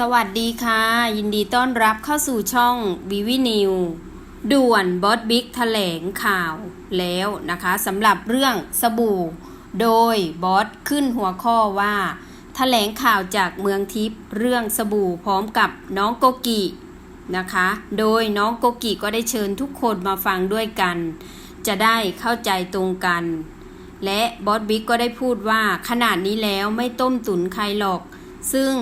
สวัสดีค่ะ ยินดีต้อนรับเข้าสู่ช่องวิวินิวด่วนบอสบิ๊กแถลงข่าวแล้วนะคะสำหรับเรื่องสบู่ โดยบอสขึ้นหัวข้อว่าแถลงข่าวจากเมืองทิพย์เรื่องสบู่พร้อมกับน้องโกกินะคะ โดยน้องโกกิก็ได้เชิญทุกคนมาฟังด้วยกัน จะได้เข้าใจตรงกัน และบอสบิ๊กก็ได้พูดว่าขนาดนี้แล้วไม่ต้มตุ๋นใครหรอก ซึ่ง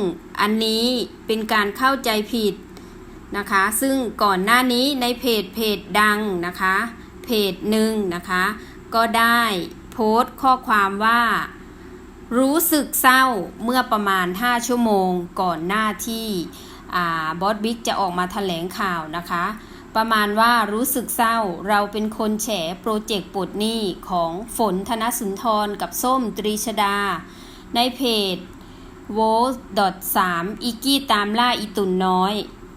อันนี้เป็นการเข้าใจผิดนะคะ ซึ่งก่อนหน้านี้ในเพจเพจดังนะคะ เพจหนึ่งนะคะ ก็ได้โพสต์ข้อความว่า รู้สึกเศร้าเมื่อประมาณ 5 ชั่วโมงก่อนหน้าที่บอสบิ๊กจะออกมาแถลงข่าวนะคะ ประมาณว่ารู้สึกเศร้าเราเป็นคนแฉโปรเจกต์ปลดหนี้ของฝนธนสุนทรกับส้มตรีชดา ในเพจ w o l 3อีกี้ตามล่าอีตุนน้อย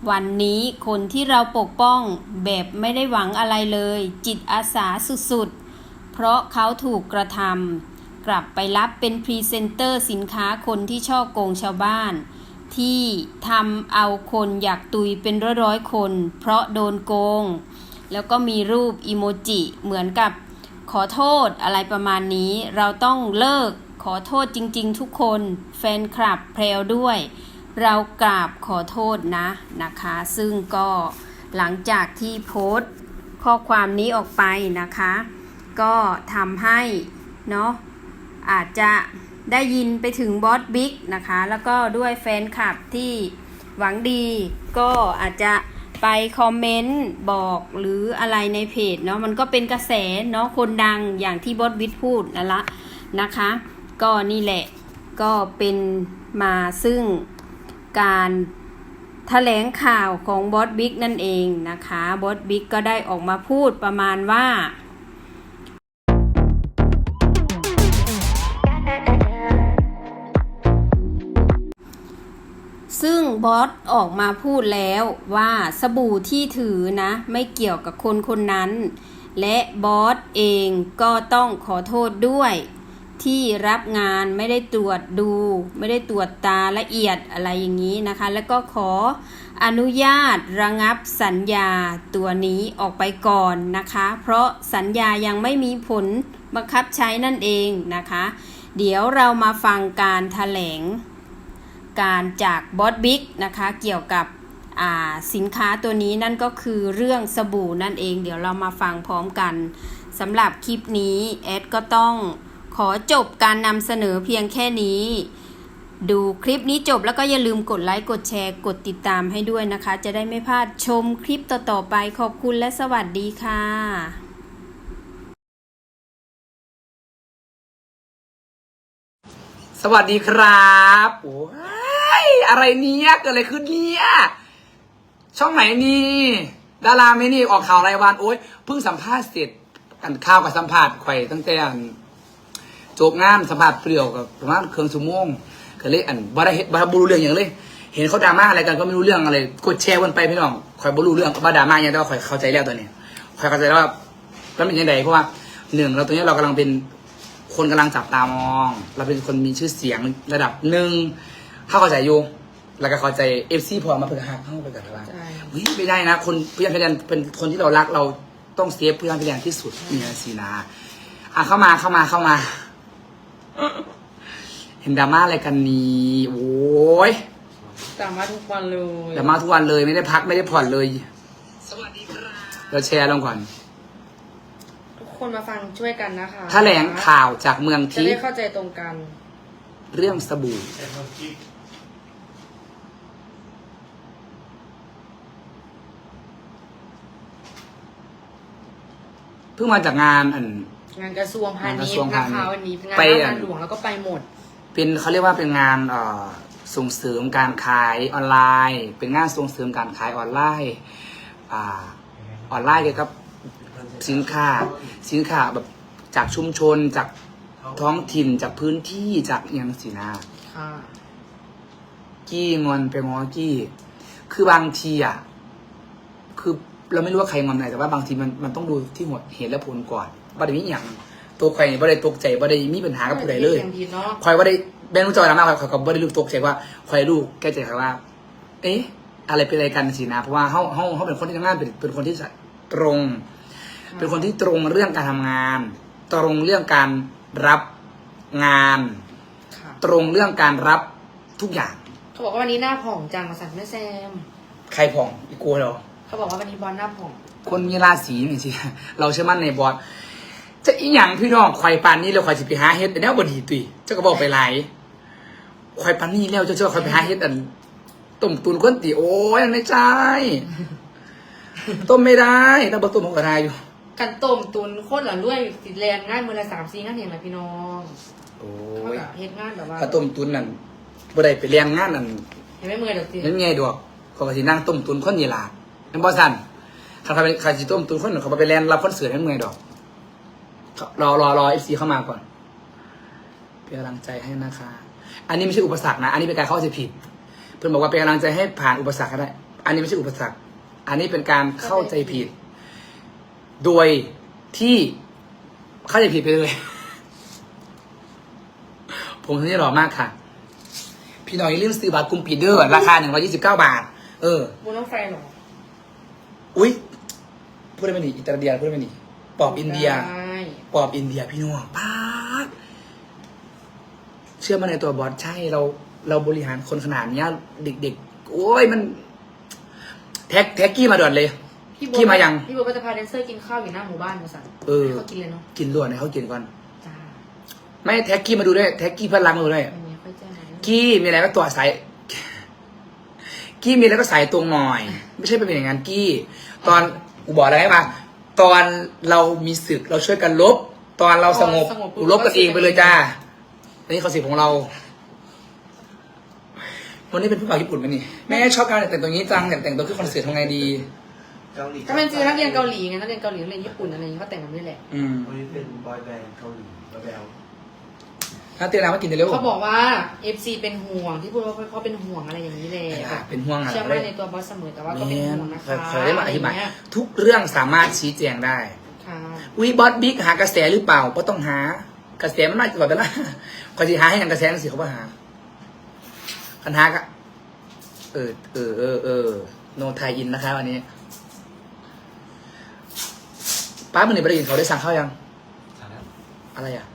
วันนี้คนที่เราปกป้องแบบไม่ได้หวังอะไรเลย จิตอาสาสุดๆ เพราะเขาถูกกระทำกลับไปรับเป็นพรีเซนเตอร์สินค้าคนที่ช่อโกงชาวบ้าน ที่ทำเอาคนอยากตุยเป็นร้อยๆคน เพราะโดนโกง แล้วก็มีรูปอีโมจิเหมือนกับขอโทษอะไรประมาณนี้เราต้องเลิก ขอโทษจริง ๆ ทุกคน แฟนคลับเพลวด้วย เรากราบขอโทษนะนะคะ ซึ่งก็หลังจากที่โพสต์ข้อความนี้ออกไปนะคะ ก็ทำให้เนาะอาจจะได้ยินไปถึงบอสบิ๊กนะคะ แล้วก็ด้วยแฟนคลับที่หวังดี ก็อาจจะไปคอมเมนต์บอกหรืออะไรในเพจเนาะมันก็เป็นกระแสเนาะคนดังอย่างที่บอสบิ๊กพูดนั่นละนะคะ ก็นี่แหละ ก็เป็นมาซึ่งการแถลงข่าวของบอสบิ๊กนั่นเองนะคะ บอสบิ๊กก็ได้ออกมาพูดประมาณว่า ซึ่งบอสออกมาพูดแล้วว่าสบู่ที่ถือนะ ไม่เกี่ยวกับคนคนนั้น และบอสเองก็ต้องขอโทษด้วย ที่รับงานไม่ได้ตรวจดู ไม่ได้ตรวจตาละเอียดอะไรอย่างนี้นะคะ แล้วก็ขออนุญาตระงับสัญญาตัวนี้ออกไปก่อนนะคะ เพราะสัญญายังไม่มีผลบังคับใช้นั่นเองนะคะ เดี๋ยวเรามาฟังการถแถลง การจากบอสบิ๊กนะคะเกี่ยวกับสินค้าตัวนี้นั่นก็คือเรื่องสบู่นั่นเอง เดี๋ยวเรามาฟังพร้อมกันสำหรับคลิปนี้แอดก็ต้อง ขอจบการนำเสนอเพียงแค่นี้ ดูคลิปนี้จบแล้วก็อย่าลืมกดไลค์ กดแชร์ กดติดตามให้ด้วยนะคะ จะได้ไม่พลาดชมคลิปต่อๆไปขอบคุณและสวัสดีค่ะสวัสดีครับโอ้ยอะไรเนี้ยเกิดอะไรขึ้นเนี่ย ช่องไหนนี่ดาราไหมนี่ออกข่าวรายวันโอ้ยเพิ่งสัมภาษณ์เสร็จอันข้าวกับสัมภาษณ์ไข่ตั้งแต่ อันจบงานสัมภาษณ์เปลี่ยวกับประมาณเครื่องชั่วโมงก็เลยอันบาได้เห็นบาบรู้เรื่องอย่างเลย เห็นเขาดราม่าอะไรกันก็ไม่รู้เรื่องอะไรกดแชร์วันไปพี่น้องคอยบรู้เรื่องบาดราม่าอย่างแต่ว่าคอยเข้าใจแล้วตัวนี้คอยเข้าใจแล้วว่าแล้วเป็นยังไงเพราะว่าหนึ่งเราตรงนี้เรากำลังเป็นคนกำลังจับตามอง เราเป็นคนมีชื่อเสียงระดับหนึ่งเข้าเข้าใจอยู่แล้วก็เข้าใจเอฟซีพอมาเพื่อหักเข้าไปกับเราใช่เฮ้ยไม่ได้นะ คนพยานพยานเป็นคนที่เรารักเราต้องเซฟพยานพยานที่สุดนี่นะสีนาอะเข้ามาเข้ามาเข้ามา เห็นดราม่าอะไรกันนี้โอ้ยสามารถทุกวันเลยดราม่าทุกวันเลยไม่ได้พักไม่ได้ผ่อนเลย สวัสดีครับเราแชร์ลงก่อน ทุกคนมาฟังช่วยกันนะคะแถลงข่าวจากเมืองจะทิได้พย์เข้าใจตรงกัน เรื่องสบู่ เพิ่งมาจากงานอัน งานกระทรวงพาณิชงานกระทรวงย์พานะณิชย์คะวันนี้งานไปราชอะการหลวงแล้วก็ไปหมด เป็นเขาเรียกว่าเป็นงานเอ่อส่งเสริมการขายออนไลน์ เป็นงานส่งเสริมการขายออนไลน์อ่าออนไลน์เกี่ยวกับสินค้าสินค้าแบบจากชุมชนจากท้องถิ่นจากพื้นที่จากอหยังสินาค่ะกี้งอนไปงอกี้ คือบางทีอะคือเราไม่รู้ว่าใครงอนไหนแต่ว่าบางทีมันมันต้องดูที่หมดเหตุและผลก่อน บ่ได้มีอหย่างตัวใครบ่ได้ตกใจบ่ได้มีปัญหากับผู้ใดเลยอย่างดีเนาะคอยว่าได้แบนรู้จอยนะมากคอยคอยก็บ่ได้รู้ตกใจว่าคอยรู้แก้ใจคอยว่า เอ๊ะ อะไรเป็นอะไรกันสินะ เพราะว่าเขาเขาเขาเป็นคนที่ทำงานเป็นเป็นคนที่ตรง เป็นคนที่ตรงเรื่องการทำงาน ตรงเรื่องการรับงาน ค่ะตรงเรื่องการรับทุกอย่าง เขาบอกว่าวันนี้หน้าผ่องจังมาสั่งแม่แซม ใครผ่องอีกกลัวเหรอ เขาบอกว่าวันนี้บอลหน้าผ่อง คนมีราศีนี่สิ เราเชื่อมั่นในบอส จะอีหยังพี่น้องควายปานนี่เราควายสิไปหาเฮ็ดอันนี้บดีตุยเจ้าก็บอกไปหลายควายปานนี่แล้วเจ้าเจ้าควายไปหาเฮ็ดอันต้มตุนก้นตีโอ้ยไม่ใช่ต้มไม่ได้ต้องบอกต้มของกระไรอยู่กันต้มตุนโคตรหลังด้วยติดแรงงานมือละสามสี่งานเห็นไหมพี่น้องโอ้เขายแบบเฮ็ดงานแบบว่าถ้าต้มตุนนั่นบ่ได้ไปเลี้ยงงานนั่นเห็นไหมมือเดี๋ยวสินั่นไงดอกเขาก็สินั่งต้มตุนคนยีหลาเป็นบ่สั่นเขาไปเขาสิต้มตุนคนเขาไปแลนรับคอนเสิร์ตให้เมื่อยดอกเขา รอรอรอเอฟซีเข้ามาก่อนเป็นกำลังใจให้นะคะ อันนี้ไม่ใช่อุปสรรคนะ อันนี้เป็นการเข้าใจผิด เพื่อนบอกว่าเป็นกำลังใจให้ผ่านอุปสรรคก็ได้ อันนี้ไม่ใช่อุปสรรค อันนี้เป็นการเข้าใจผิด โดยที่เข้าใจผิดไปเลย ผมท่านนี้หล่อมากค่ะ พี่น้องอย่าลืมซื้อบัตรกลุ่มปีเดอร์ราคาหนึ่งร้อยี่สิบเก้าบาท เออบูน้องไฟเหรอ อุ้ยพูดได้ไหมนี่อิตาเลียนพูดได้ไหมนี่ปอบอินเดียได้ ปอบอินเดียพี่น้องป้าดเชื่อมาในตัวบอสใช่เรา เราบริหารคนขนาดเนี้ย เด็กๆ โอ้ยมัน แท็กแท็กกี้มาด่วนเลย พี่พี่มายัง พี่บัวก็จะพาแดนเซอร์กินข้าวอยู่หน้าหมู่บ้านมาสั่งเออ ให้เขากินเลยเนาะกินด่วนให้เขากินก่อน จ้าไม่แท็กกี้มาดูด้วยแท็กกี้เพื่อนรักมาดูด้วยอันนี้ค่อยแจ้งมาเนอะกี้มีอะไรก็ตัวสาย กี้มีอะไรก็สายตรงหน่อย ไม่ใช่เป็นอย่างนั้นกี้ ตอนกูบอกอะไรให้มา ตอนเรามีศึกเราช่วยกันลบ ตอนเราสงบกูลบกันเองไปเลยจ้าอันนี้เขาสิของเรา วันนี้เป็นผู้บ่าวญี่ปุ่นไหมนี่แม่ชอบการแต่งตัวนี้จังอยากแต่งตัวขึ้นคอนเสิร์ตทำไงดี เกาหลีก็เป็นจีนักเรียนเกาหลีไงนักเรียนเกาหลีนักเรียนญี่ปุ่นอะไรอย่างนี้เขาแต่งกันด้วยแหละ อืม วันนี้เป็นบอยแบนด์เกาหลีบอยแบนด์ ถ้าเตียนามากินเร็ว เขาบอกว่า FC เป็นห่วงที่พูดว่าเขาเป็นห่วงอะไรอย่างนี้แหละอะเป็นห่วงอะไร เชื่อมั่นในตัวบอสเสมอแต่ว่าก็เป็นแม่ห่วงนะคะเคยได้มาอธิบายะไรงเงี้ทุกเรื่องสามารถชี้แจงได้ค่ะวิบอสบิ๊กหากระแสหรือเปล่าก็ต้องหากระแสมันมาตลอดเวลาคอยสิหาให้อย่างกระแสนั่นสิเขาบ่หาคันหากะเออเออเออเออโนไทยอินนะคะวันนี้ป้ามันนี่ประเด็นเขาได้สั่งข้าวยังฐานะอะไรอะพ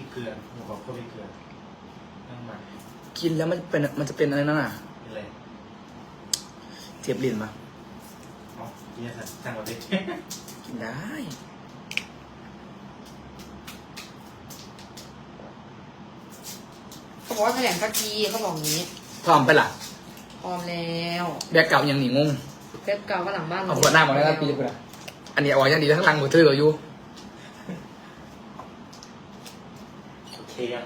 ริกเกลือหมูกรอบข้าวพริกเกลือนั่งมากินแล้วมันเป็นมันจะเป็นอะไรนั่นอะเป็นไรเจ็บลิ้นมาอ๋อเนี่ยสั่งสั่งมาดิกินได้ เขาบอกว่าแถลงสักทีเขาบอกอย่างนี้พร้อมไปล่ะ พร้อมแล้วแบกเก่ายังหนีงงเว็บเก่าก็หลังบ้านเอาขวดหน้ามาแล้วนะปีนี้กูนะอันนี้เอาไว้ยังดีทั้างหลังหมดเธออยู่ โอเค ยัง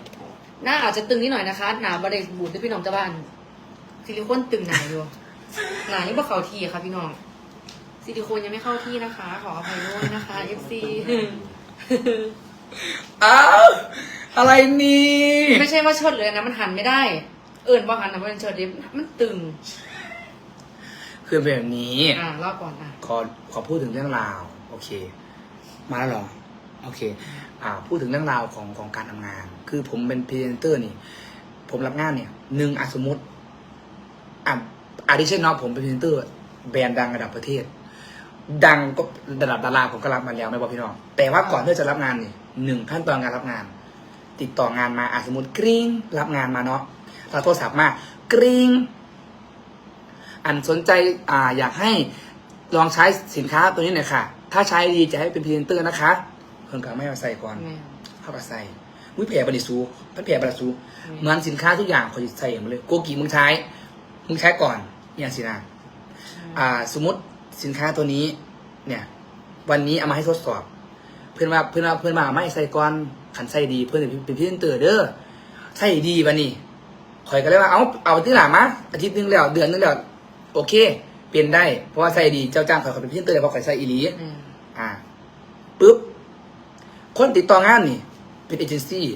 หน้าอาจจะตึงนิดหน่อยนะคะ หนาบริบูดด้วยพี่น้องเจ้าบ้านซิลิโคนตึงหนาอยู่ หนายังบ่เข้าที่ค่ะพี่น้อง ซิลิโคนยังไม่เข้าที่นะคะ ขออภัยด้วยนะคะ FC อ้าวอะไรนี่ไม่ใช่ว่าเชิดเลยนะมันหันไม่ได้ เอิญว่าหันนะมันเชิดเด็บมันตึง คือเป็นแบบนี้ อ่าเล่าก่อนอะขอขอพูดถึงเรื่องราว โอเค มาแล้วเหรอ โอเค อ่า พูดถึงเรื่องราวของของการทำงาน คือผมเป็นพรีเซนเตอร์นี่ ผมรับงานเนี่ยหนึ่งอะสมมติอะอาทิเช่นเนาะผมเป็นพรีเซนเตอร์ แบรนด์ดังระดับประเทศ ดังก็ระดับดาราผมก็รับมาแล้วไม่บอกพี่น้อง แต่ว่าก่อนที่จะรับงานนี่หนึ่งขั้นตอนการรับงาน ติดต่องานมาอะสมมติกริ้งรับงานมาเนาะเราโทรศัพท์มากริ้งอันสนใจอ่าอยากให้ลองใช้สินค้าตัวนี้หน่อยค่ะ ถ้าใช้ดีจะให้เป็นพรีเซนเตอร์นะคะเพิ่งกลับไม่มาใส่ก่อนแม่เข้ามาใส่ วิแผ่บริสูพันแผ่บริสูเหมือนสินค้าทุกอย่างเขาจะใส่หมดเลยโกกิมึงใช้ มึงใช้ก่อนอย่างสินะอ่า สมมติสินค้าตัวนี้ เนี่ย วันนี้เอามาให้ทดสอบ เพื่อนว่าเพื่อนว่าเพื่อนมาไม่ใส่ก่อนขันใส่ดี เพื่อนจะเป็นพรีเซนเตอร์เด้อใส่ดีวันนี้ข่อยก็เลยว่าเอาเอาที่หลังมาอาทิตย์หนึงแล้วเดือนหนึงแล้วโอเค เปลี่ยนได้เพราะว่าใส่ดีเจ้าจ้างข่อยเขาเป็นพรีเซนเตอร์เพราะข่อยใส่อีหลีแม่อ่าปุ๊บคนติดต่องานนี่ เป็นเอเจนซี่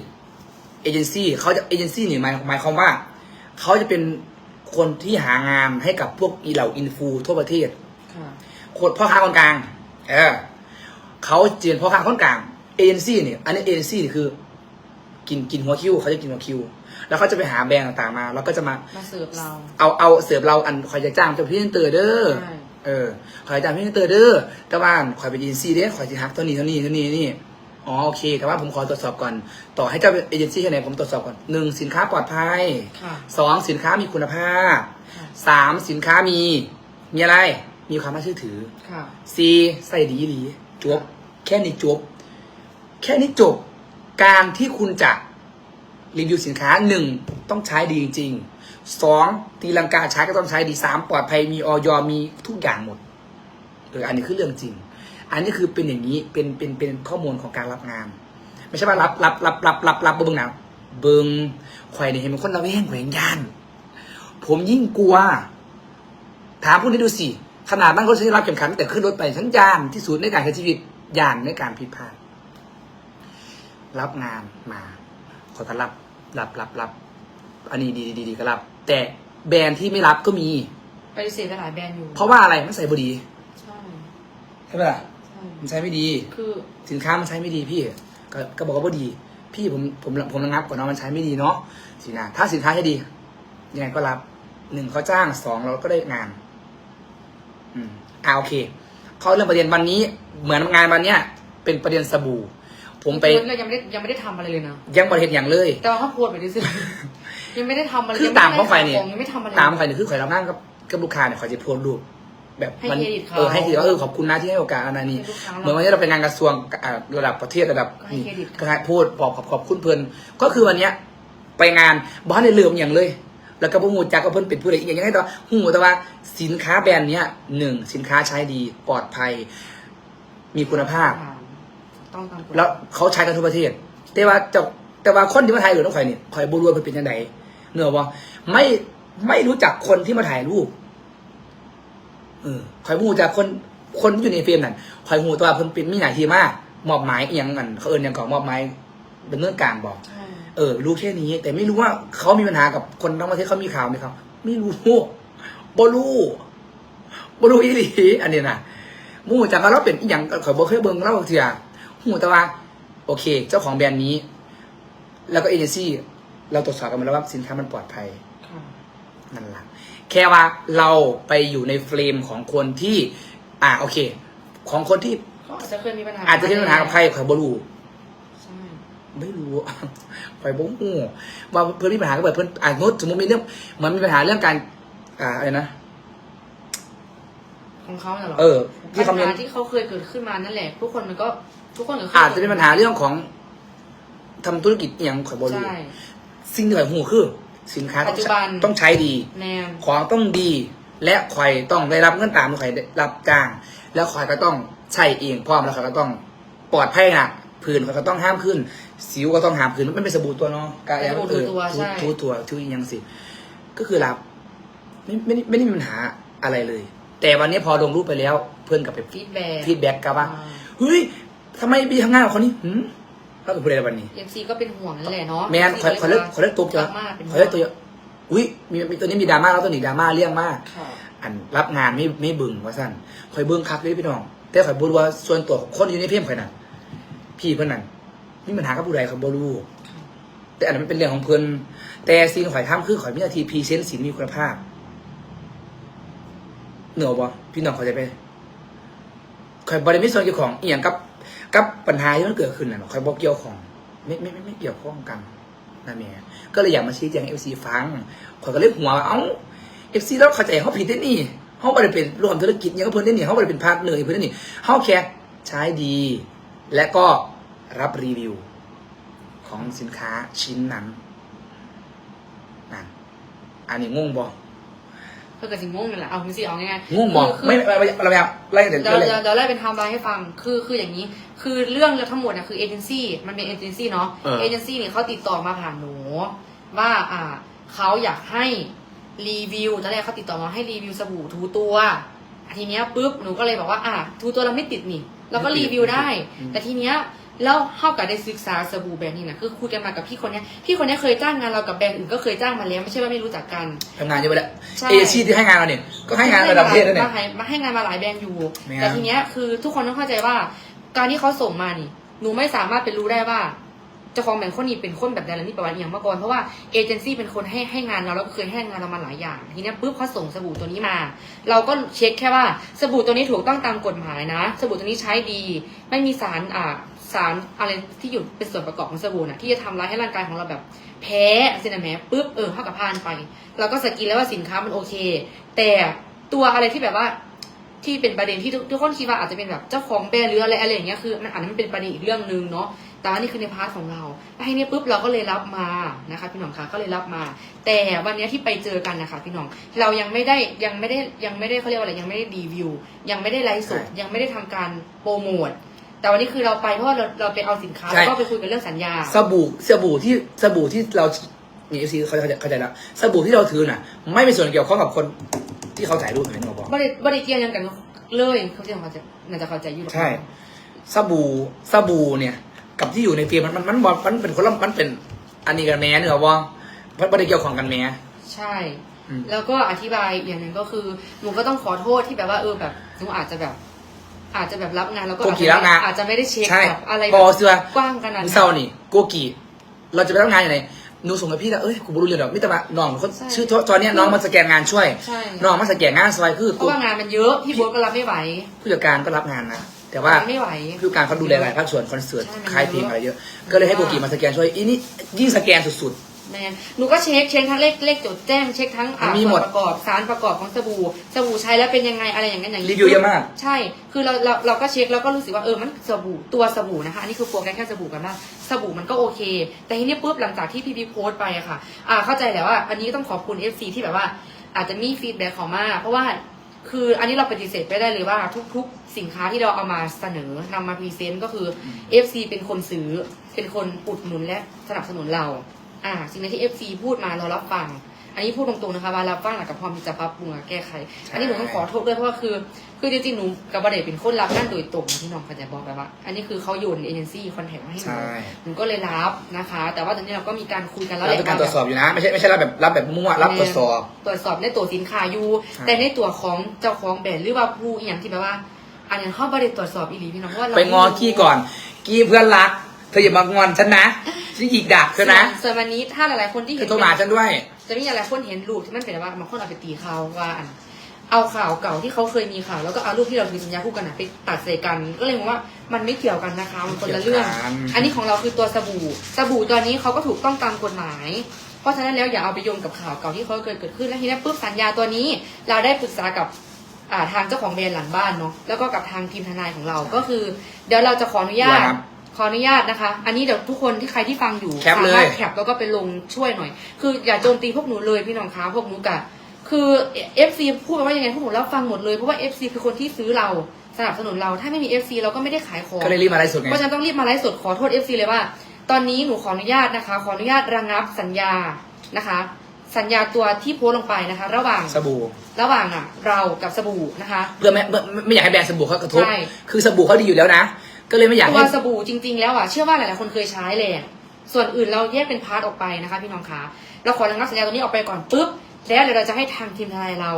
เอเจนซี่เขาจะเอเจนซี่นี่หมายหมายความว่า เขาจะเป็นคนที่หางานให้กับพวกอีเหล่าอินฟูทั่วประเทศค่ะคนพ่อค้าคนกลาง เออเขาเจียนพ่อค้าคนกลางเอเจนซี่เนี่ยอันนี้เอเจนซี่นี่คือ กินกินหัวคิวเขาจะกินหัวคิว แล้วเขาจะไปหาแบรนด์ต่างๆมา แล้วก็จะมามาเสิร์ฟเรา เอาเอาเสิร์ฟเราอันคอยจะจ้างจะพี่เตอร์เด้อใช่ เออคอยจ้างพี่เตอร์เด้อแต่ว่าคอยไปยินซีเด้คอยจะฮักเท่านี้เท่านี้เท่านี้นี่ อ๋อโอเค แต่ว่าผมขอตรวจสอบก่อน ต่อให้เจ้าเอเจนซี่แค่ไหนผมตรวจสอบก่อนหนึ่งสินค้าปลอดภัยค่ะ สองสินค้ามีคุณภาพค่ะ สามสินค้ามี มีอะไร มีความน่าเชื่อถือค่ะ สี่ใส่ดีดีจบแค่นี้จบแค่นี้จบ การที่คุณจะรีวิวสินค้าหนึ่งต้องใช้ดีจริงๆสองตีลังกาใช้ก็ต้องใช้ดีสามปลอดภัยมีออยมีทุกอย่างหมดเอออันนี้คือเรื่องจริง อันนี้คือเป็นอย่างนี้เป็นเป็นเป็นข้อมูลของการรับงาน ไม่ใช่ว่ารับรับรับรับรับรับเบิ้งหนังเบิ้งข่อยเนี่ยเห็นเป็นคนระแวงแขวงยาน ผมยิ่งกลัว ถามพวกนี้ดูสิขนาดนั่งรถฉันยังรับเข็มขัดตั้งแต่ขึ้นรถไปฉันยานที่สุดในการใช้ชีวิตยานในการผิดพลาดรับงานมาขอต้อนรับรับรับรับอันนี้ดีดีดีก็รับ แต่แบรนด์ที่ไม่รับก็มีปฏิเสธไปหลายแบรนด์อยู่ เพราะว่าอะไรมันใส่บดีใช่ใช่ไหมล่ะใช่ มันใช้ไม่ดี คือสินค้ามันใช้ไม่ดีพี่ก็ก็บอกว่าบ่ดี พี่ผมผมผมระงับก่อนเนาะมันใช้ไม่ดีเนาะสินะถ้าสินค้าใช้ดียังไงก็รับหนึ่งเขาจ้างสองเราก็ได้งาน อืมอ่าโอเค เขาเรื่องประเด็นวันนี้ เหมือนงานวันเนี้ย เป็นประเด็นสบู่ ผมไปเรายังไม่ได้ยังไม่ได้ทำอะไรเลยนะยังบริเห็นอย่างเลย แต่ว่าเขาโพสต์ไปดิสิยังไม่ได้ทำอะไรคือยังไม่ตามได้เขาไปเนี่ยขงยังไม่ทำอะไรตามใครเนี่ยคือใครเรานั่งกับกับลูกค้าเนี่ยเขาจะโพสต์รูป แบบให้มันเครดิตเขา เออให้เครดิตว่าเออขอบคุณนะที่ให้โอกาสอันนั้นนี่ให้ลูกค้าเราเหมือนวันนี้เราไปงานกระทรวงอ่าระดับประเทศระดับก็ให้เครดิตก็ให้พูดบอกขอบขอบคุณเพื่อนก็คือวันเนี้ยไปงานบ้านในเลื่อมอย่างเลย แล้วก็พวกหูจักก็เพิ่นเป็นผู้ใดอีกอย่างให้ต่อหูแต่ว่าสินค้าแบรนด์เนี้ยหนึ่งสินค้าใช้ดีปลอดภัยมีคุณภาพ ต้องตามกฎแล้วเขาใช้กันทั่วประเทศ แต่ว่าเจ้าแต่ว่าคนที่มาถ่ายรูปต้องข่อยนี่ข่อยบรวยเพิ่นเป็นยังไงเนื้อว่าไม่ไม่รู้จักคนที่มาถ่ายรูป เออข่อยบ่รู้จักคนคนที่อยู่ในเฟรมนั่นข่อยหูแตัวาเพิ่นเป็นมีหน้าที่มากมอบหมายอหย่างนั้นเขาเอิ้นอย่างก่อนมอบหมายดำเนินการบอกใช่เออ รู้แค่นี้ แต่ไม่รู้ว่าเขามีปัญหากับคนทั้งประเทศเขามีข่าวไหมครับไม่รู้บ่รู้บ่รู้อีหลีอันนี้นะหมู่จากว่าเราเป็นอีหยังก็ข่อยบ่เคยเบิ่งเราเสียหูแต่ว่า โอเค เจ้าของแบรนด์นี้ แล้วก็เอเจนซี่ เราตรวจสอบกันมาแล้วว่าสินค้ามันปลอดภัยค่ะนั่นแหละ แค่ว่าเราไปอยู่ในเฟรมของคนที่ อ่าโอเค ของคนที่เขาอาจจะเคยมีปัญหาอาจจะมีปัญหากับใครข่อยบ่รู้ใช่ไม่รู้ ข่อยบ่ฮู้ว่าเพื่อนมีปัญหาก็แบบเพื่อนอ่านุชสมมติมีเรื่องเหมือนมีปัญหาเรื่องการ อ่าอะไรนะ ของเขาน่ะเหรอเออที่ปัเขาญเมนหาที่เขาเคยเกิดขึ้นมานั่นแหละ ทุกคนมันก็ทุกคนก็เคยอาจจะเป็นปัญหาเรื่องของทำธุรกิจอหย่างข่อยบ่รู้ใช่ สิ่งที่ข่อยฮู้คือ สินค้าต้องปัจจุใช้บัน ต้องใช้ดี แนนของต้องดีและข่อยต้องได้รับเงินตามที่ข่อยได้รับจ้าง แล้วข่อยก็ต้องใช้เองพร้อมแล้วข่อยก็ต้องปลอดภัยนะผื่นข่อยก็ต้องห้ามขึ้น สิวก็ต้องห้ามขึ้นมันเป็นสบู่ตัวเนาะกาเป็นสบู่เออตัวทูใช่ ทูตัวทูอีกอยังสิก็คือรับไม่ไม่ได้ไม่ได้มีปัญหาอะไรเลย แต่วันนี้พอลงรูปไปแล้วเพื่อนกลับไปฟีดแบ็กฟีดแบ็กกลับว่าเฮ้ยทำไมบีทำงานกับคนนี้หืม เขาเป็นผู้ใดวันนี้ เอ็มซีก็เป็นห่วงนั่นแหละเนาะแมนขอขอเลิกขอเลิกตัวเยรัอะกมากเป็นขอเลิกตัวเยอะอุ้ยมีมีตัวนี้มีดราม่าแล้วตัวนี้ดราม่าเรื่องมาก ค่ะอันรับงานไม่ไม่บึงว่าสั้นคอยเบิ้งคักเลยพี่น้อง แต่ข่อยบรู้ว่าส่วนตัวคนอยู่ในเพียมข่อยนั่นพี่เพื่อนนั่นมีปัญหากับผู้ใดข่อยบ่รู้แต่อันนั้นมันเป็นเรื่องของเพื่อนแต่สิ่งที่ข่อยทำคือข่อยมีหน้าที่พรีเซนต์สินมีคุณภาพ เหนือบ่พี่น้องเข้าใจไปข่อยบ่ได้มีส่วนเกี่ยวของอีหยังกับ กับปัญหาที่มันเกิดขึ้นน่ะข่อยบ่เกี่ยวของไม่ไม่ไม่เกี่ยวข้องกันนั่นแหละก็เลยอยากมาชี้แจงเอฟซีฟังขอยก็เลยหัวเอ้าเอฟซีเราเข้าใจเขาผิดได้นี่เขาไม่ได้เป็นร่วมธุรกิจย่างกับเพื่นได้นี่เขาไม่ได้เป็นพาร์ทเนอร์อยเพื่นได้นี่เขาแค่ใช้ดี และก็รับรีวิว ของสินค้าชิ้นนั้นนั่นอันนี้งงบ่ เพื่อกับสิงงงนั่นแหละเอาคุณสิเอาง่ายๆงงบ่คือไม่ไม่ไม่เราแบบไล่แต่เดี๋ยวเลย เดี๋ยวเดี๋ยวไล่เป็นไทม์ไลน์ให้ฟังคือคืออย่างนี้ คือเรื่องทั้งหมดเนี่ยคือเอเจนซี่มันเป็นเอเจนซี่เนาะเออ เอเจนซี่เนี่ยเขาติดต่อมาผ่านหนูว่าอ่าเขาอยากให้รีวิวตอนแรกเขาติดต่อมาให้รีวิวสบู่ทูตัวอะทีเนี้ยปุ๊บหนูก็เลยบอกว่าอะทูตัวเราไม่ติดนี่เราก็รีวิวได้ แต่ทีเนี้ย แล้วเข้ากับได้ศึกษาสบู่แบรนด์นี้นะคือคุยกันมากับพี่คนเนี้ยพี่คนเนี้ยเคยจ้างงานเรากับแบรนด์อื่นก็เคยจ้างมาแล้วไม่ใช่ว่าไม่รู้จักกัน ทำงานเยอะไปแล้วใช่ เอชีที่ให้งานเราเนี่ยก็ให้งานระดับประเทศแล้วเนี่ย มาให้มาให้งานมาหลายแบรนด์อยู่ ไม่เอา แต่ทีเนี้ยคือทุกคนต้องเข้าใจว่า การที่เขาส่งมานี่หนูไม่สามารถไปรู้ได้ว่าจจ้าของแบรนด์คนนี้เป็นคนแบบใดแล้วนี่ประวัติอหย่างมาก่อนเพราะว่าเอเจนซี่เป็นคนให้ให้งานเราแล้วก็เคยให้งานเรามาหลายอย่าง ทีเนี้ยปุ๊บเขาส่งสบู่ตัวนี้มา เราก็เช็คแค่ว่าสบู่ตัวนี้ถูกต้องตามกฎหมายนะ สบู่ตัวนี้ใช้ดี ไม่มีสารอ่า สารอะไรที่อยู่เป็นส่วนประกอบของสบู่น่ะที่จะทำร้ายให้ร่างกายของเราแบบแพ้สินะแม้ปุ๊บเออเท่ากับพานไปเราก็สกินแล้วว่าสินค้ามันโอเค แต่ตัวอะไรที่แบบว่าที่เป็นประเด็นที่ทุกคนคิดว่าอาจจะเป็นแบบเจ้าของแบรนด์หรืออะไรอะไรอย่างเงี้ยคือมันอันนั้นมันเป็นประเด็นอีกเรื่องหนึ่งเนาะแต่ว่านี่คือในพาร์ทของเราแล้นี้ปุ๊บเราก็เลยรับมานะคะพี่น้องคะก็เลยรับมา แต่วันนี้ที่ไปเจอกันนะคะพี่น้องเรายังไม่ได้ยังไม่ได้ยังไม่ได้เขาเรียกว่าอะไรยังไม่ได้รีวิว ยังไม่ได้ไลฟ์สดยังไม่ได้ทำการโปรโมท แต่วันนี้คือเราไปเพราะว่าเราเราไปเอาสินค้าใช่ แล้วก็ไปคุยกันเรื่องสัญญา สบู่สบู่ที่สบู่ที่เรานี่เอฟซีเขาเข้าใจเข้าใจแล้วสบู่ที่เราถือน่ะ ไม่มีส่วนเกี่ยวข้องกับคนที่เขาถ่ายรูปเห็นไหมน้องบอกบริบริเกียนยังกันเลยเขาจะเขาจะน่าจะเข้าใจอยู่หรอกใช่ สบู่สบู่เนี่ย กับที่อยู่ในฟิล์มมันมันมันมันมันเป็นคนละมันเป็นอันนี้กันแม้เนอะว่ามันไม่ได้เกี่ยวข้องกันแม้ ใช่ อืม แล้วก็อธิบายอีกอย่างหนึ่งก็คือหนูก็ต้องขอโทษที่แบบว่าเออแบบหนูอาจจะแบบ อาจจะแบบรับงานแล้วก็โกอาจกีจะรับงาน อาจจะไม่ได้เช็คใช่แบบอะไรบอเสือกว้างขนาดมือเศร้านี่โกกีเราจะไปทำงานยังไงหนูส่งกับพี่แล้วเอ้ยกูไม่รู้เรื่องหรอกมิตรมาน้องคนชื่อตอนเนี้ยน้องมาสแกนงานช่วยใช่ น้องมาสแกนงานซอยคือเพราะว่างานมันเยอะพี่บัวก็รับไม่ไหวผู้จัดการก็รับงานนะแต่ว่า ไม่ไหว ผู้จัดการเขาดูแลหลายภาคส่วนคอนเสิร์ตใช่มันค่ายเพลงเยอะอะไรเยอะ ก็เลยให้โกกีมาสแกนช่วยอีนี่ยิ่งสแกนสุด แมนหนูก็เช็คเช็คทั้งเลขเลขจดแจ้งเช็คทั้งอ่ามีส่หมวดนประกอบสารประกอบของสบู่สบู่ใช้แล้วเป็นยังไงอะไรอย่างนั้นอย่างนี้รีวิวเยอะมากใช่ คือเราเราเราก็เช็คแล้วก็รู้สึกว่าเออมันสบู่ตัวสบู่นะคะอันนี้คือโฟกัสแค่สบู่กันว่าสบู่มันก็โอเค แต่ทีนี้ปุ๊บหลังจากที่พี่พีโพสต์ไปอะค่ะ อ่าเข้าใจแล้วว่า อันนี้ต้องขอบคุณ FC ที่แบบว่า อาจจะมีฟีดแบ็กของมาเพราะว่าคืออันนี้เราปฏิเสธไม่ได้เลยว่าทุก ๆ สินค้าที่เราเอามาเสนอนำมาพรีเซนต์ก็คืออ FC เป็นคนซื้อเป็นคนอุดหนุนและสนับสนุนเรา อ่า สิ่งที่ FC พูดมาเรารับฟัง อันนี้พูดตรงๆนะคะว่ารับฟังหลักกับพร้อมที่จะปรับปรุงและแก้ไข อันนี้หนูต้องขอโทษด้วยเพราะว่าคือ คือจริงๆหนูกับประเด็เป็นคนรับงานโดยตรงนะที่น้องเข้าใจบอกแบบว่า อันนี้คือเขาโยนเอเจนซี่คอนแทคมาให้หนูใช่ หนูก็เลยรับนะคะ แต่ว่าตอนนี้เราก็มีการคุยกันๆแล้วรับเป็นการตรวจสอบอยู่นะ ไม่ใช่ไม่ใช่รับแบบรับแบบมั่วรับตรวจสอบ ตรวจสอบในตัวสินค้าอยู่ ใช่ แต่ในตัวของเจ้าของแบรนด์หรือว่าผู้อหย่างที่แบบว่า อันนี้เข้าประเด็ตรวจสอบอีหลีพี่น้องเพราะว่าเราไปงอกี้ก่อน กี้เพื่อนรัก เธออย่ามางอนฉันนะฉั นหยิกดักเธอนะส่วนวันนี้ถ้าหลายๆคนที่เธเห็อนโทรมาฉันด้วย จะมีหลายๆคนเห็นรูปที่มันเป็นแบบว่าบางคนเอาไปตีเขาว่าอันเอาข่าวเก่าที่เขาเคยมีข่าวแล้วก็เอารูปที่เราถือสัญญาคู่กันนะไปตัดใส่กัน ก็เลยมองว่ามันไม่เกี่ยวกันนะคะมันคนละเรื่อง ไม่เกี่ยวกัน อันนี้ของเราคือตัวสบู่ สบู่ตัวนี้เขาก็ถูกต้องตามกฎหมาย เพราะฉะนั้นแล้วอย่าเอาไปโยงกับข่าวเก่าที่เขาเคยเกิดขึ้นแล้วทีนี้ปุ๊บสัญญาตัวนี้ เราได้ปรึกษากับอ่าทางเจ้าของแบรนด์หลังบ้านเนาะแล้วก็กับทางทีมทนายของเราก็คือ เดี๋ยวเราจะขออนุญาตครับข ออนุญาตนะคะ อันนี้เดี๋ยวทุกคนที่ใครที่ฟังอยู่แคปเลยสามารถแคปแล้วก็ไปลงช่วยหน่อย คืออย่าโจมตีพวกหนูเลยพี่น้องคะพวกหนูกะ คือ FC พูดมาว่ายังไงพวกหนูรับฟังหมดเลย เพราะว่า FC คือคนที่ซื้อเราสนับสนุนเราถ้าไม่มี FC เราก็ไม่ได้ขายของ ก็เลยรีบมาไลฟ์สดไง เพราะฉะนั้นต้องรีบมาไลฟ์สดขอโทษ FC เลยว่า ตอนนี้หนูขออนุญาตนะคะ ขออนุญาตระงับสัญญานะคะ สัญญาตัวที่โพสต์ลงไปนะคะ ระหว่างสบู่ ระหว่างอะ เรากับสบู่นะคะ เพื่อไม่ไม่ไม่อยากให้แบรนด์สบู่เขากระทบ ใช่ คือสบู่เขาดีอยู่แล้วนะ ก็เลยไม่อยากตัให้วสบู่จริงๆแล้วอะเชื่อว่าหลายๆคนเคยใช้เลยอะส่วนอื่นเราแยกเป็นพาร์ทออกไปนะคะพี่น้องคะเราขอระงับสัญญาตัวนี้ออกไปก่อนปุ๊บแล้วเดี๋ยวเราจะให้ทางทีมทนายเรา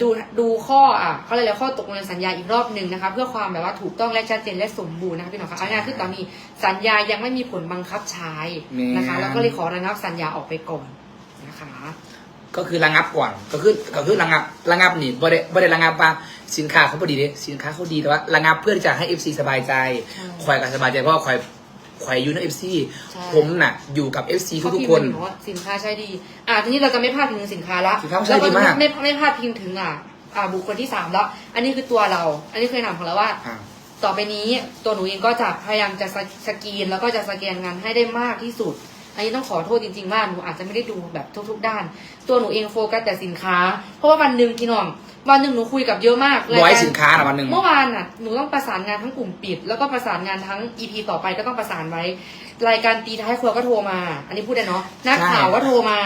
ดูดูข้ออะเขาเลยกอะไรข้อตกลงในสัญญาอีกรอบหนึ่งนะคะ เพื่อความแบบว่าถูกต้องและชัดเจนและสมบูรณ์นะคะพี่น้องคะเอาง่ายๆคือตอนนี้สัญญายังไม่มีผลบังคับใช้นะคะแล้วก็เลยขอระงับสัญญาออกไปก่อนนะคะ ก็คือระงับก่อนก็คือก็คือระงับระงับนี่บ่ได้บ่ได้ระงับว่าสินค้าเขาพอดีเด้สินค้าเขาดีแต่ว่าระงับเพื่อที่จะให้ FC สบายใจใช่คอยกับสบายใจเพราะว่าคอยคอยอยู่ใน FC ใช่ ผมน่ะอยู่กับ FC เขาทุกพิมๆพ์คนมาอยู่ว่าสินค้าใช้ดี อ่าทีนี้เราจะไม่พลาดพิงถึงสินค้าละสินค้าใช้ดีมาก แล้วไม่ไม่พลาดพิงถึงอะอ่าบุคคลที่สามแล้วอันนี้คือตัวเรา อันนี้เคยนำของเราว่า อ่า ต่อไปนี้ตัวหนูเองก็จะพยายามจะสสกรีนแล้วก็จะสแกนงานให้ได้มากที่สุด อันนี้ต้องขอโทษจริง ๆ ว่าหนูอาจจะไม่ได้ดูแบบทุก ๆ ด้าน ตัวหนูเองโฟกัสแต่สินค้า เพราะว่าวันหนึ่งพี่น้องวันหนึ่งหนูคุยกับเยอะมากร้อยกรสินค้านะวันหนึ่งเมื่อวานน่ะหนูต้องประสานงานทั้งกลุ่มปิด แล้วก็ประสานงานทั้ง EP ต่อไปก็ต้องประสานไว้ รายการตีท้ายครัวก็โทรมา อันนี้พูดได้เนาะนักข่าวก็โทรมา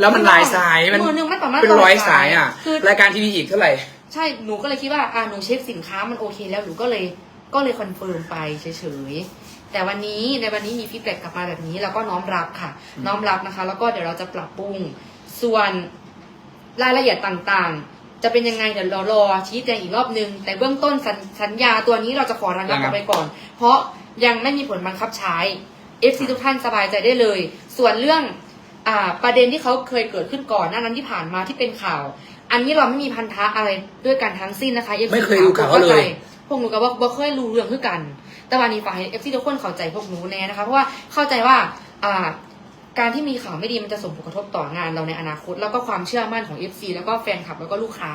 แล้วมันหลายสายมันมือหนึ่งไม่ประมาณเป็นร้อยสายอะคือรายการทีวีอีกเท่าไหร่ใช่หนูก็เลยคิดว่าอ่าหนูเช็คสินค้ามันโอเค แล้วหนูก็เลยก็เลยคอนเฟิร์มไปเฉยๆ แต่วันนี้ในวันนี้มีฟีดแบ็กกลับมาแบบนี้เราก็น้อมรับค่ะ น้อมรับนะคะ แล้วก็เดี๋ยวเราจะปรับปรุง ส่วนรายละเอียดต่างๆ จะเป็นยังไงเดี๋ยวเรารอชี้แจงอีกรอบนึง แต่เบื้องต้นสัญสัญญาตัวนี้เราจะขอระงับระงัอบอกไปก่อน เพราะยังไม่มีผลบังคับใช้ FC ทุกท่านสบายใจได้เลย ส่วนเรื่องอ่าประเด็นที่เขาเคยเกิดขึ้นก่อนหน้านั้นที่ผ่านมาที่เป็นข่าว อันนี้เราไม่มีพันธะอะไรด้วยกันทั้งสิ้นนะคะ FC ไม่เคยดูข่าวเขาเลยพวกหนูก็บอกบ่เคยรู้เรื่องคือกัน แต่วันนี้ฝากให้ FC ทุกคนเข้าใจพวกหนูแน่นะคะเพราะว่าเข้าใจว่าอ่าการที่มีข่าวไม่ดีมันจะส่งผลกระทบต่องานเราในอนาคต แล้วก็ความเชื่อมั่นของ FC แล้วก็แฟนคลับแล้วก็ลูกค้า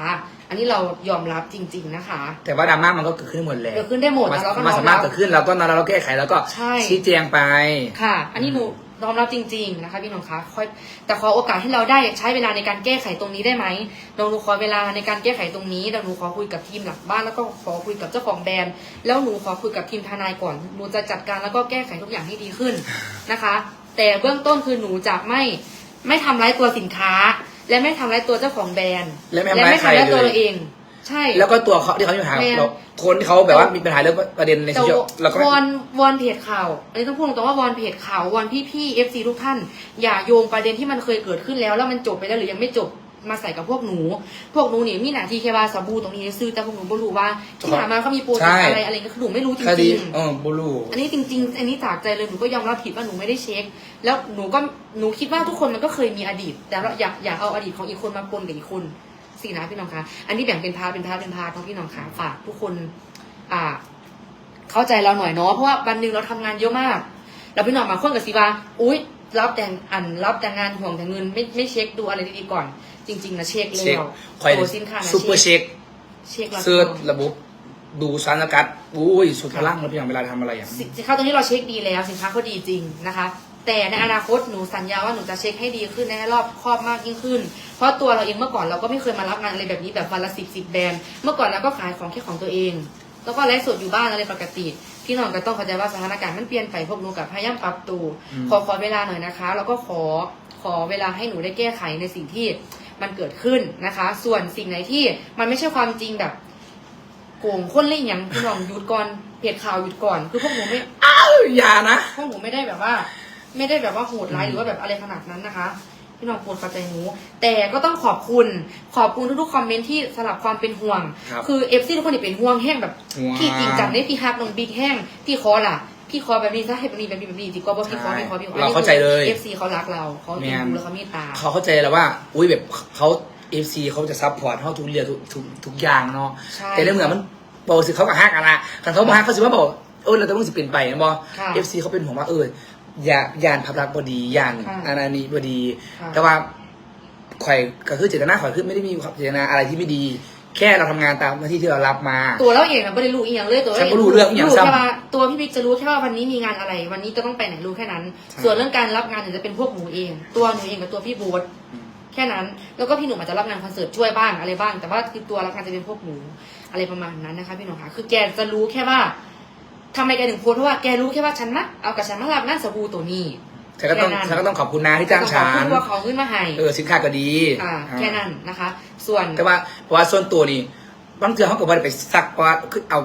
อันนี้เรายอมรับจริง ๆ นะคะแต่ว่าดราม่ามันก็เกิดขึ้นหมดแหละเกิดขึ้นได้หมดมันแต่เราก็มันยอสามมารถรับเกิดขึ้นเราก็นเราแก้ไขแล้วก็ใช่ชี้แจงไปค่ะ อันนี้หนู ยอมรับจริง ๆ นะคะพี่น้องคะค่อยแต่ขอโอกาสให้เราได้ใช้เวลาในการแก้ไขตรงนี้ได้ไหมเราหนูขอเวลาในการแก้ไขตรงนี้เราหนูขอคุยกับทีมหลักบ้านแล้วก็ขอคุยกับเจ้าของแบรนด์แล้วหนูขอคุยกับทีมทนายก่อนหนูจะจัดการแล้วก็แก้ไขทุกอย่างให้ดีขึ้นนะคะ แต่เบื้องต้นคือหนูจะไม่ไม่ทำร้ายตัวสินค้า และไม่ทำร้ายตัวเจ้าของแบรนด์และไม่ทำร้ายใครตัวเลยเราเอง ใช่ แล้วก็ตัวเขาที่เขามีปัญหาแม่นเราคนที่เขาแบบว่ามีปัญหาเรื่องประเด็นในโซแต่เชียลเราก็ไม่วอนวอนเพจข่าวอันนี้ต้องพูดตรงๆว่าวอนเพจข่าววอนพี่ๆ FC ทุกท่าน อย่าโยงประเด็นที่มันเคยเกิดขึ้นแล้ว แล้วมันจบไปแล้วหรือยังไม่จบมาใส่กับพวกหนู พวกหนูนี่มีหน้าที่แค่ว่าสบู่ตรงนี้ซื้อแต่พวกหนูไม่รู้ว่าที่ผ่านมาเขามีโปรเจกต์อะไรอะไรก็คือหนูไม่รู้จคดีริงเออบูรูๆอันนี้จริงๆ อันนี้จากใจเลยหนูก็ยอมรับผิดว่าหนูไม่ได้เช็ค แล้วหนูก็หนูคิดว่าทุกคนมันก็เคยมีอดีต แต่เราอยากอยากเอาอดีตของอีกคนมาปนกับอีกคน สินะพี่น้องคะอันนี้แบ่งเป็นพาร์ทเป็นพาร์ทเป็นพาร์ทของพี่น้องคะฝากทุกคนอ่า เข้าใจเราหน่อยเนาะเพราะว่าวันหนึ่งเราทำงานเยอะมากแล้วพี่น้องบางคนกับซีว่าอุ้ยรับแต่งอันรับแต่งานห่วงแต่เงินไม่ไม่เช็คดูอะไรดีๆก่อน จริง ๆนะเช็คเลเช็ยคคอยโอ้สินค้านะซูเปอร์เช็คเช็คแล้วเซิร์ชระบบดูสารสกัดอุ้ยสุดพลังแล้วพี่อย่างเวลาทำอะไรอย่างสินค้าตัวนี้เราเช็คดีแล้วสินค้าเขาดีจริงนะคะ แต่ในอนาคตหนูสัญญาว่าหนูจะเช็คให้ดีขึ้นให้รอบครอบมากยิ่งขึ้น เพราะตัวเราเองเมื่อก่อนเราก็ไม่เคยมารับงานอะไรแบบนี้แบบวันละสิบสิบแบรนด์เมื่อก่อนเราก็ขายของแค่ของตัวเอง แล้วก็ไลฟ์สดอยู่บ้านอะไรปกติพี่น้องก็ต้องเข้าใจว่าสถานการณ์มันเปลี่ยนไปพวกหนูกับพยายามปรับตัวขอขอเวลาหน่อยนะคะ แล้วก็ขอขอเวลาให้หนูได้แก้ไขในสิ่งที่มันเกิดขึ้นนะคะ ส่วนสิ่งไหนที่มันไม่ใช่ความจริงแบบโกงคนเล่นอย่างพี่น้องหยุดก่อนเพจข่าวหยุดก่อน คือพวกหนูไม่อ้าวอย่านะพวกหนูไม่ได้แบบว่า ไม่ได้แบบว่าโหดร้ายหรือว่าแบบอะไรขนาดนั้นนะคะพี่น้องโปรดเข้าใจหนูแต่ก็ต้องขอบคุณขอบคุณทุกๆคอมเมนต์ที่สลับความเป็นห่วงครับคือเอฟซีทุกคนนี่เป็นห่วงแห้งแบบห่วง พี่จริงจังได้พี่ฮักน้องบิ๊กแห้งพี่คอล่ะพี่คอแบบนี้ซะให้แบบนี้แบบนี้แบบนี้ดีกว่าว่าพี่คอพี่คอพี่คอเราเข้าใจเลยเอฟซีเขารักเราเขาเอ็นดูแล้วเขาเมตตา เขาเข้าใจแล้วว่า อุ้ยแบบเขาเอฟซีเขาจะซัพพอร์ตเขาทุกเรื่องทุกทุกทุกอย่างเนาะใช่แต่เรื่องเหมือนมันบอกสิเขากับฮักอะไรคันเขามาฮักเขาสิว่าบอกเออเราต้องสิเปลี่ยนไปนะบอค่ะ เอฟซีเขาเป็นห่วงว่าเอออ ย่าย่านภาพลักษณ์บดีย่านค่ะอันนี้บดี ค่ะ แต่ว่าข่อยก็คือเจตนาข่อยคือไม่ได้มีความเจตนาอะไรที่ไม่ดี แค่เราทำงานตามหน้าที่ที่เรารับมา ตัวเราเองนะไม่ได้รู้อีกอย่างเลยตัวเราฉันเองก็รู้เรื่องอีกอย่างรู้ซ้ำแค่ว่าตัวพี่บิ๊กจะรู้แค่ว่าวันนี้มีงานอะไร วันนี้จะต้องไปไหนรู้แค่นั้น ใช่ ส่วนเรื่องการรับงานเนี่ยจะเป็นพวกหนูเอง ตัวหนูเองกับตัวพี่โบ๊ทอืมแค่นั้น แล้วก็พี่หนุ่มอาจจะรับงานคอนเสิร์ตช่วยบ้างอะไรบ้าง แต่ว่าคือตัวรับงานจะเป็นพวกหนูอะไรประมาณนั้นนะคะพี่หนุ่มค่ะคือแกจะรู้แค่ว่า ทำไมแกถึงโพสต์เพราะว่าแกรู้แค่ว่าฉันนะเอากับฉันมารับงานสบู่ตัวนี้ฉันก็ต้องแค่นั้นฉันก็ต้องขอบคุณนะที่จ้างขฉัอบคุนณว่าเขาขึ้นมาให้เออสินค้าก็ดีอ่าอ่าแค่นั้นนะคะ ส่วนแต่ว่าเพราะว่าส่วนตัวนี่บางเทื่อเขาก็บ่ได้ไปซักว่าคือเอา